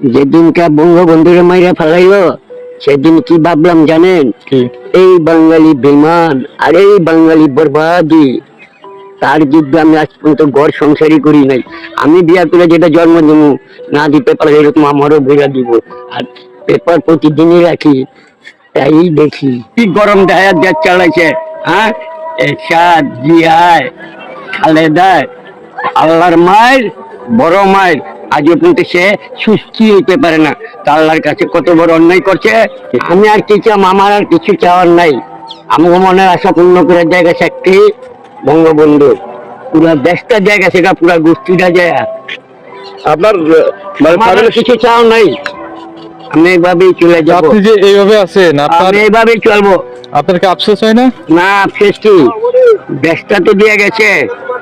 যেদিনকে বঙ্গবন্ধুরে মাইরা ফেলাইলো সেদিন কি ভাবলাম জানেন? এই বাঙালি বেমান আর এই বাঙালি বরবাদি তার যুদ্ধে আমি আজ পর্যন্ত ঘর সংসারই করি নাই। আমি বিয়া করে যেটা জন্ম দেবো না দি পেপার এরকম আমারও বেড়া দিব। আর পেপার প্রতিদিনই রাখি তাই দেখি। কি গরম দেখায় দেশ চালাইছে হ্যাঁ? এরশাদ জিয়ায় খালেদায় আল্লাহর মায়ের বড় মায়ের। আজও পর্যন্ত সে সুস্থি হইতে পারে না। আল্লাহর কাছে কত বড় অন্যায় করছে আমি আর কি চাম আমার আর কিছু চাওয়ার নাই। আমার মনের আশা পূর্ণ করে জায়গা একটি বঙ্গবন্ধু। পুরা দেশটা জায়গা সেটা পুরা গোষ্ঠীটা যায়। আপনার মানে কিছু চাও নাই। আমি এভাবেই চলে যাব। আপনি যে এইভাবে আছেন আপনার এভাবেই চলবো। আপনার কি আফসোস হয় না? না আফসোস কি? দেশটা তো দিয়ে গেছে।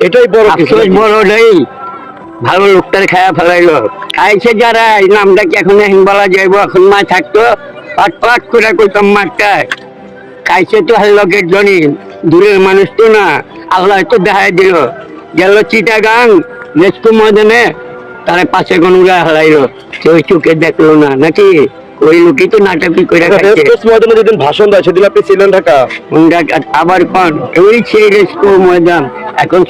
এটাই বড় কিছু আফসোস বড় নেই। ভালো লোকটার খায়া ফেলাইলো। খাইছে যারা, এই নামটা কি এখন এখন বলা যাইব? এখন মা থাকতো পাট পাট করে কইতাম মাঠটা খাইছে তো হাল্লকের জনি, দূরের মানুষ তো না। আল্লাহ তো দেখাই দিল। গেল চিটা চিটাগাং নেচকু ময়দানে, তারা পাশে গনুরা হারাইলো। কেউ চোখে দেখল না, নাকি? ওই লোকই তো নাটকি করে খাইছে রেসকোর্স ময়দানে যেদিন ভাষণ দেয় সেদিন আপনি ছিলেন ঢাকা? আবার কোন? ওই সেই ময়দান। এখন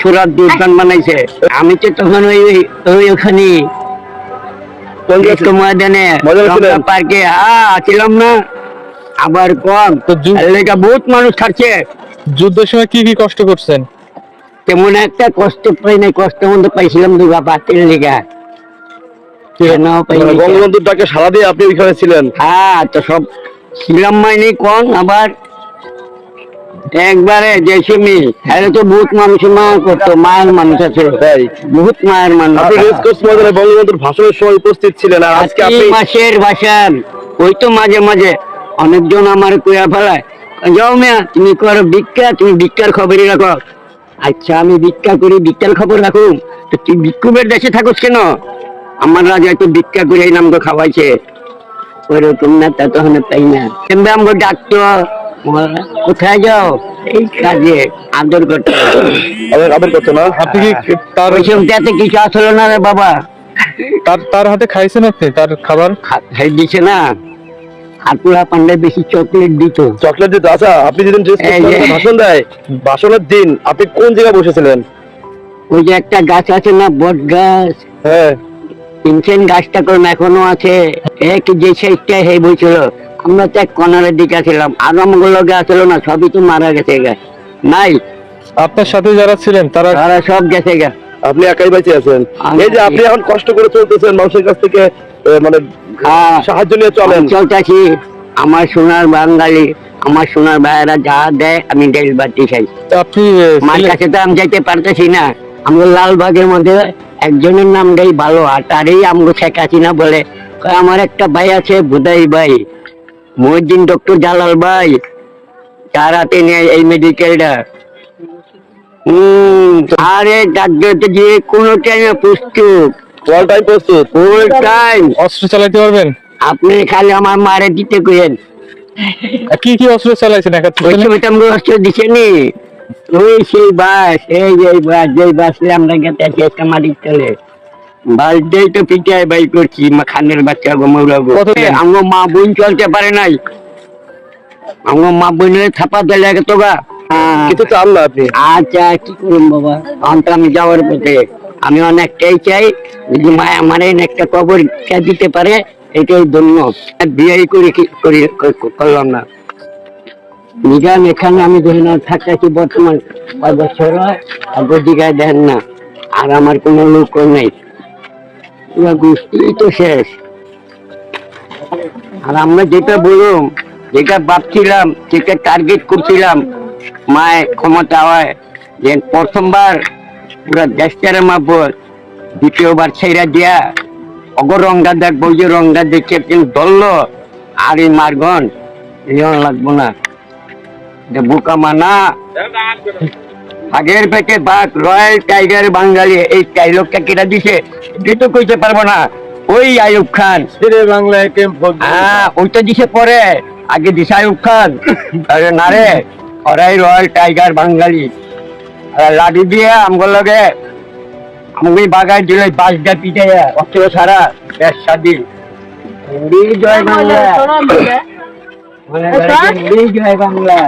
বানাইছে। আমি তো তখন ওই ওই- ওখানে ময়দানে পার্কে। হ্যাঁ ছিলাম না। আবার কম তো বহুত মানুষ থাকছে। যুদ্ধের সময় কি কি কষ্ট করছেন? তেমন একটা কষ্ট পাই নাই কষ্ট মধ্যে পাইছিলাম দুর্গা পাতিল লিগা। বঙ্গবন্ধুর ডাকে সারা দিয়ে আপনি ওইখানে ছিলেন? হ্যাঁ তো সব ছিলাম মাইনি কোন আবার একবারে হ্যাঁ তো বহুত মানুষ মায়া করতো মায়ের মানুষ আছে তাই বহুত মায়ের মানুষ আপনি রেসকোর্স ময়দানে বঙ্গবন্ধুর ভাষণের সময় উপস্থিত ছিলেন আর আজকে আপনি মাসের ভাষান ওই তো মাঝে মাঝে অনেকজন আমার কুয়া ফেলায় যাও মিয়া তুমি করো ভিক্ষা তুমি ভিক্ষার খবরই রাখো। আচ্ছা আমি ভিক্ষা করি ভিক্ষার খবর রাখুন তো তুই ভিক্ষুকের দেশে থাকোস কেন? আমার রাজা তো ভিক্ষা করে এই নাম তো খাওয়াইছে। ওরকম না তা তো হনে তাই না। কিংবা আমাকে ডাকতো কোথায় যাও? এই কাজে আদর করতে। আবার করতো না? আপনি কি তার ওইসব কিছু আসলো না রে বাবা। তার তার হাতে খাইছেন আপনি তার খাবার? খাই দিছে না। হাতুড়া পান্ডে বেশি চকলেট দিত। চকলেট দিত? আচ্ছা আপনি যেদিন ভাষণ দেয় ভাষণের দিন আপনি কোন জায়গায় বসেছিলেন? ওই যে একটা গাছ আছে না বট গাছ? হ্যাঁ। তিনছেন গাছটা কোন এখনও আছে। এক যে সাইডটা হে বইছিল আমরা তো এক কর্নারের দিকে ছিলাম আর আমগুলো লগে আসলো না সবই তো মারা গেছে গা। নাই। আপনার সাথে যারা ছিলেন তারা তারা সব গেছে গা। আপনি একাই বেঁচে আছেন? আমি এই যে আপনি এখন কষ্ট করে চলতেছেন মানুষের কাছ থেকে মানে হ্যাঁ। সাহায্য নিয়ে চলেন। চলতেছি। আমার সোনার বাঙালি আমার সোনার ভাইয়েরা যা দেয় আমি ডেল বাড়তে চাই। আপনি মার কাছে তো আমি যাইতে পারতেছি না। আমরা লালবাগের মধ্যে একজনের নামটাই ভালো আর তারই আমগো শেখ হাসিনা বলে আমার একটা ভাই আছে বুদাই ভাই মহিউদ্দিন ডক্টর জালাল ভাই তার হাতে নিয়ে এই মেডিকেলটা হম আরে ডাক্তারতে যে কোনো টাইমে প্রস্তুত। অল টাইম প্রস্তুত? ফুল টাইম অস্ত্র চালাতে পারবেন? আপনি খালি আমার মারে দিতে কইেন কি কি অস্ত্র চালাইছেন? একা ওই সময় তো আমরা অস্ত্র দিছেনি। ওই সেই বাস এই যে বাস যেই বাসে আমরা গেতে তো পিটায় বাই করছি খানের বাচ্চা গো মৌরা গো? আমার মা বোন চলতে পারে নাই। আমার মা বোনের থাপা দিলে তো গা। হ্যাঁ। কিছু চান আপনি। আচ্ছা কি করুন বাবা? তো আমি যাওয়ার পথে। আমি অনেকটাই চাই যদি মা আমার একটা কবর দিতে পারে এটাই ধন্য। বিয়ে করে কি করি করলাম না। নিজাম এখানে আমি ধরে না থাকতেছি বর্তমান কয় বছর? হয় গদিকায় দেন না। আর আমার কোনো লোক নেই। পুরো গোষ্ঠী তো শেষ। আর আমরা যেটা বললাম, যেটা ভাবছিলাম, যেটা টার্গেট করছিলাম মায় ক্ষমতা হয়, যে প্রথমবার পুরা দেশটারে মাপর দ্বিতীয়বার ছেড়া দিয়া অগর রঙ্গা দেখব যে রঙ্গা দেখে কিন্তু ধরলো, আর এই মারগন লাগবো না। বোকা মানা। আগের পেটে বাঘ রয়্যাল টাইগার বাঙালি এই ডাইলগটা কেটা দিছে। কইতে পারব না ওই আয়ুব খান। বাংলায় হ্যাঁ ওইটা দিছে পরে। আগে দিছে আয়ুব খান। আরে না রে ওরাই রয়্যাল টাইগার বাঙালি। লাঠি দিয়ে আমগুলো লগে আমি বাগায় দিলে বাস দা পিটে অস্ত্র সারা বেশ স্বাধীন। জয় বাংলা। জয় বাংলা।